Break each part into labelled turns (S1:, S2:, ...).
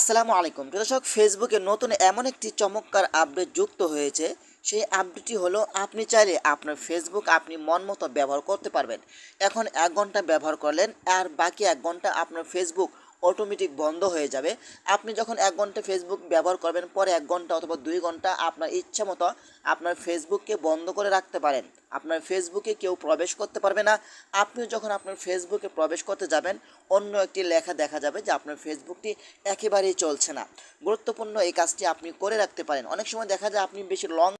S1: আসসালামু আলাইকুম। দর্শক ফেসবুকে নতুন এমন একটি চমৎকার আপডেট যুক্ত হয়েছে। সেই আপডেটটি হলো, আপনি চাইলে আপনার ফেসবুক আপনি মন মতো ব্যবহার করতে পারবেন। এখন এক ঘণ্টা ব্যবহার করলেন, আর বাকি এক ঘণ্টা আপনার ফেসবুক অটোমেটিক বন্ধ হয়ে যাবে। আপনি যখন এক ঘণ্টা ফেসবুক ব্যবহার করবেন, পরে এক ঘণ্টা অথবা দুই ঘণ্টা আপনার ইচ্ছা মতো আপনার ফেসবুককে বন্ধ করে রাখতে পারেন। আপনার ফেসবুকে কেউ প্রবেশ করতে পারবে না। আপনি যখন আপনার ফেসবুকে প্রবেশ করতে যাবেন, অন্য একটি লেখা দেখা যাবে যে আপনার ফেসবুকটি একেবারেই চলছে না। গুরুত্বপূর্ণ এই কাজটি আপনি করে রাখতে পারেন। অনেক সময় দেখা যায় আপনি বেশি লং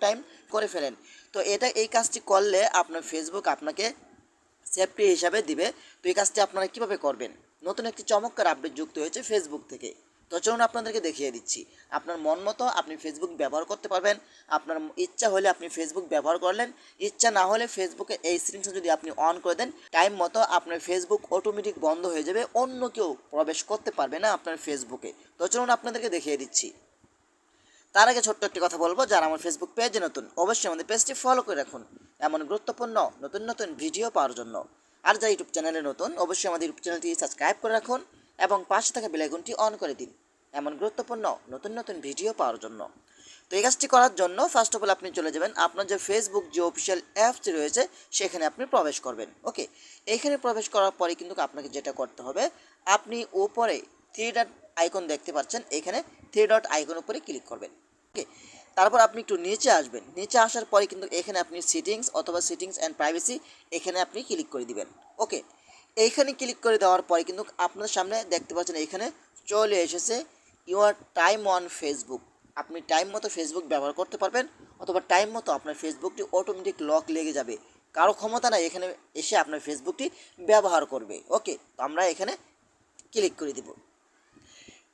S1: টাইম করে ফেলেন। তো এটা, এই কাজটি করলে আপনার ফেসবুক আপনাকে সেফটি হিসাবে দিবে। তো এই কাজটি আপনারা কীভাবে করবেন? নতুন একটি চমৎকার আপডেট যুক্ত হয়েছে ফেসবুক থেকে। তো চলুন আপনাদেরকে দেখিয়ে দিচ্ছি। আপনার মন মতো আপনি ফেসবুক ব্যবহার করতে পারবেন। আপনার ইচ্ছা হলে আপনি ফেসবুক ব্যবহার করলেন। ইচ্ছা না হলে ফেসবুকে এই স্ক্রিনশট যদি আপনি অন করে দেন টাইম মতো আপনার ফেসবুক অটোমেটিক বন্ধ হয়ে যাবে। অন্য কেউ প্রবেশ করতে পারবে না আপনার ফেসবুকে তো চলুন আপনাদেরকে দেখিয়ে দিচ্ছি। তার আগে ছোট্ট একটি কথা বলব, যারা আমার ফেসবুক পেজে নতুন, অবশ্যই আমাদের পেজটি ফলো করে রাখুন। এমন গুরুত্বপূর্ণ, নতুন নতুন ভিডিও পাওয়ার জন্য। আর যারা ইউটিউব চ্যানেলে নতুন, অবশ্যই আমাদের ইউটিউব চ্যানেলটি সাবস্ক্রাইব করে রাখুন এবং পাশে থাকা বেলাইকনটি অন করে দিন। এমন গুরুত্বপূর্ণ নতুন নতুন ভিডিও পাওয়ার জন্য। তো এই কাজটি করার জন্য ফার্স্ট অফ অল আপনি চলে যাবেন। আপনার যে ফেসবুক যে অফিসিয়াল অ্যাপসটি রয়েছে, সেখানে আপনি প্রবেশ করবেন। ওকে এইখানে প্রবেশ করার পরে কিন্তু আপনাকে যেটা করতে হবে, আপনি উপরে থ্রি ডট আইকন দেখতে পাচ্ছেন। এখানে থ্রি ডট আইকন উপরে ক্লিক করবেন। ওকে তারপর আপনি একটু নিচে আসবেন। নিচে আসার পরে কিন্তু এখানে আপনি সিটিংস অথবা সিটিংস অ্যান্ড প্রাইভেসি এখানে আপনি ক্লিক করে দিবেন। ওকে এইখানে ক্লিক করে দেওয়ার পরে কিন্তু আপনার সামনে দেখতে পাচ্ছেন এখানে চলে এসেছে ইউর টাইম অন ফেসবুক আপনি টাইম মতো ফেসবুক ব্যবহার করতে পারবেন অথবা টাইম মতো আপনার ফেসবুকটি অটোমেটিক লক লেগে যাবে। কারও ক্ষমতা নাই, এখানে এসে আপনার ফেসবুকটি ব্যবহার করবে। ওকে তো আমরা এখানে ক্লিক করে দিব।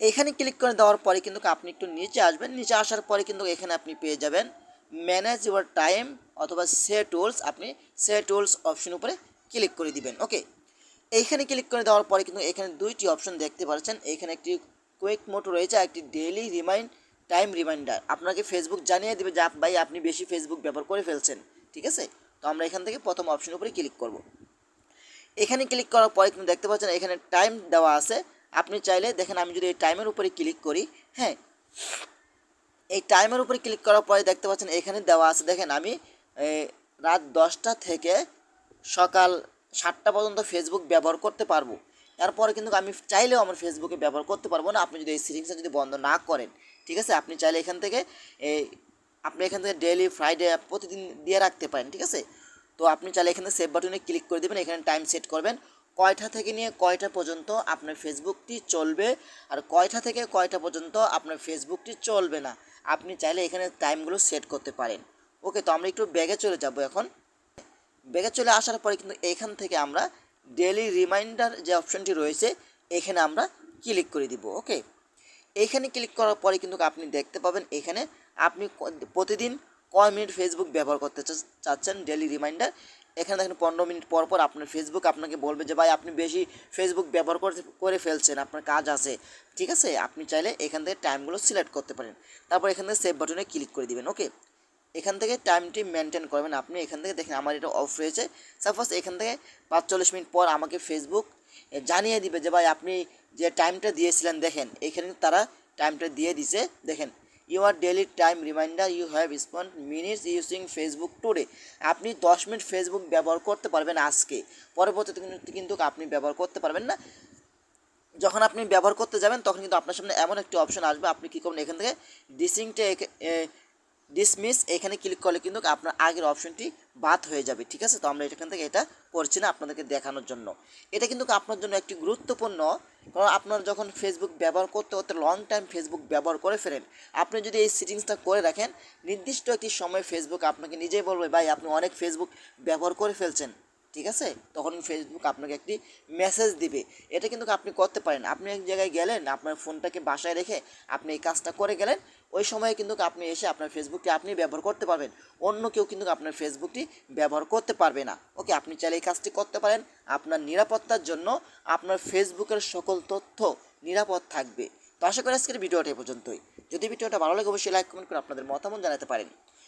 S1: এখানে ক্লিক করে দেওয়ার পরে কিন্তু আপনি একটু নিচে আসবেন। নিচে আসার পরে কিন্তু এখানে আপনি পেয়ে যাবেন ম্যানেজ ইউর টাইম অথবা সে টুলস আপনি সে টুলস অপশন উপরে ক্লিক করে দিবেন ওকে এইখানে ক্লিক করে দেওয়ার পরে কিন্তু এখানে দুইটি অপশন দেখতে পাচ্ছেন। এখানে একটি কুইক মোড রয়েছে, একটি ডেইলি রিমাইন্ড টাইম রিমাইন্ডার আপনাকে ফেসবুক জানিয়ে দেবে যে ভাই, আপনি বেশি ফেসবুক ব্যবহার করে ফেলছেন। ঠিক আছে? তো আমরা এখান থেকে প্রথম অপশন উপরে ক্লিক করব। এখানে ক্লিক করার পরে কিন্তু দেখতে পাচ্ছেন এখানে টাইম দেওয়া আছে। আপনি চাইলে দেখেন আমি যদি এই টাইমের উপরে ক্লিক করি হ্যাঁ এই টাইমের উপরে ক্লিক করার পরে দেখতে পাচ্ছেন এখানে দেওয়া আছে, দেখেন আমি রাত দশটা থেকে সকাল সাতটা পর্যন্ত ফেসবুক ব্যবহার করতে পারব। এরপরে কিন্তু আমি চাইলেও আমার ফেসবুকে ব্যবহার করতে পারব না। আপনি যদি এই সেটিংসটা যদি বন্ধ না করেন, ঠিক আছে? আপনি চাইলে এখান থেকে আপনি এখান থেকে ডেলি ফ্রাইডে প্রতিদিন দিয়ে রাখতে পারেন, ঠিক আছে? তো আপনি চাইলে এখানে সেভ বাটনে ক্লিক করে দেবেন, এখানে টাইম সেট করবেন। কয়টা থেকে নিয়ে কয়টা পর্যন্ত আপনার ফেসবুকটি চলবে আর কয়টা থেকে কয়টা পর্যন্ত আপনার ফেসবুকটি চলবে না, আপনি চাইলে এখানে টাইমগুলো সেট করতে পারেন। ওকে, তো আমরা একটু ব্যাগে চলে যাব এখন। ব্যাগে চলে আসার পরে কিন্তু এখান থেকে আমরা ডেলি রিমাইন্ডার যে অপশনটি রয়েছে, এখানে আমরা ক্লিক করে দিব, ওকে? এইখানে ক্লিক করার পরে কিন্তু আপনি দেখতে পাবেন এখানে আপনি প্রতিদিন কয় মিনিট ফেসবুক ব্যবহার করতে চাচ্ছেন ডেলি রিমাইন্ডার। এখানে দেখেন পনেরো মিনিট পর পর আপনার ফেসবুক আপনাকে বলবে যে, ভাই, আপনি বেশি ফেসবুক ব্যবহার করতে করে ফেলছেন, আপনার কাজ আছে। ঠিক আছে? আপনি চাইলে এখান থেকে টাইমগুলো সিলেক্ট করতে পারেন। তারপর এখান থেকে সেভ বাটনে ক্লিক করে দিবেন ওকে এখান থেকে টাইমটি মেনটেন করবেন আপনি। এখান থেকে দেখেন আমার এটা অফ রয়েছে সাপোজ এখান থেকে পাঁচচল্লিশ মিনিট পর আমাকে ফেসবুক জানিয়ে দিবে যে, ভাই, আপনি যে টাইমটা দিয়েছিলেন, দেখেন, এখানে তারা টাইমটা দিয়ে দিছে, দেখেন। Your daily time reminder you have spent minutes using Facebook today আপনি দশ মিনিট ফেসবুক ব্যবহার করতে পারবেন আজকে। পরবর্তীতে কিন্তু আপনি ব্যবহার করতে পারবেন না। যখন আপনি ব্যবহার করতে যাবেন, তখন কিন্তু আপনার সামনে এমন একটি অপশন আসবে, আপনি কী করবেন? এখান থেকে ডিসিংটে ডিসমিস এখানে ক্লিক করলে কিন্তু আপনার আগের অপশনটি বাদ হয়ে যাবে, ঠিক আছে? তো আমরা এখান থেকে এটা করছি না আপনাদেরকে দেখানোর জন্য। এটা কিন্তু আপনার জন্য একটি গুরুত্বপূর্ণ, কারণ আপনার যখন ফেসবুক ব্যবহার করতে করতে লং টাইম ফেসবুক ব্যবহার করে ফেলেন, আপনি যদি এই সিটিংসটা করে রাখেন, নির্দিষ্ট একটি সময় ফেসবুক আপনাকে নিজেই বলবে, ভাই, আপনি অনেক ফেসবুক ব্যবহার করে ফেলছেন। ঠিক আছে? তখন ফেসবুক আপনাকে একটি মেসেজ দিবে। এটা কিন্তু আপনি করতে পারেন। আপনি এক জায়গায় গেলেন, আপনার ফোনটাকে বাসায় রেখে আপনি এই কাজটা করে গেলেন, ওই সময়ে কিন্তু আপনি এসে আপনার ফেসবুকটি আপনি ব্যবহার করতে পারবেন। অন্য কেউ কিন্তু আপনার ফেসবুকটি ব্যবহার করতে পারবে না। ওকে, আপনি চাইলে এই কাজটি করতে পারেন। আপনার নিরাপত্তার জন্য আপনার ফেসবুকের সকল তথ্য নিরাপদ থাকবে। তো আশা করি আজকের ভিডিওটা এ পর্যন্তই। যদি ভিডিওটা ভালো লাগে, অবশ্যই লাইক কমেন্ট করে আপনাদের মতামত জানাতে পারেন।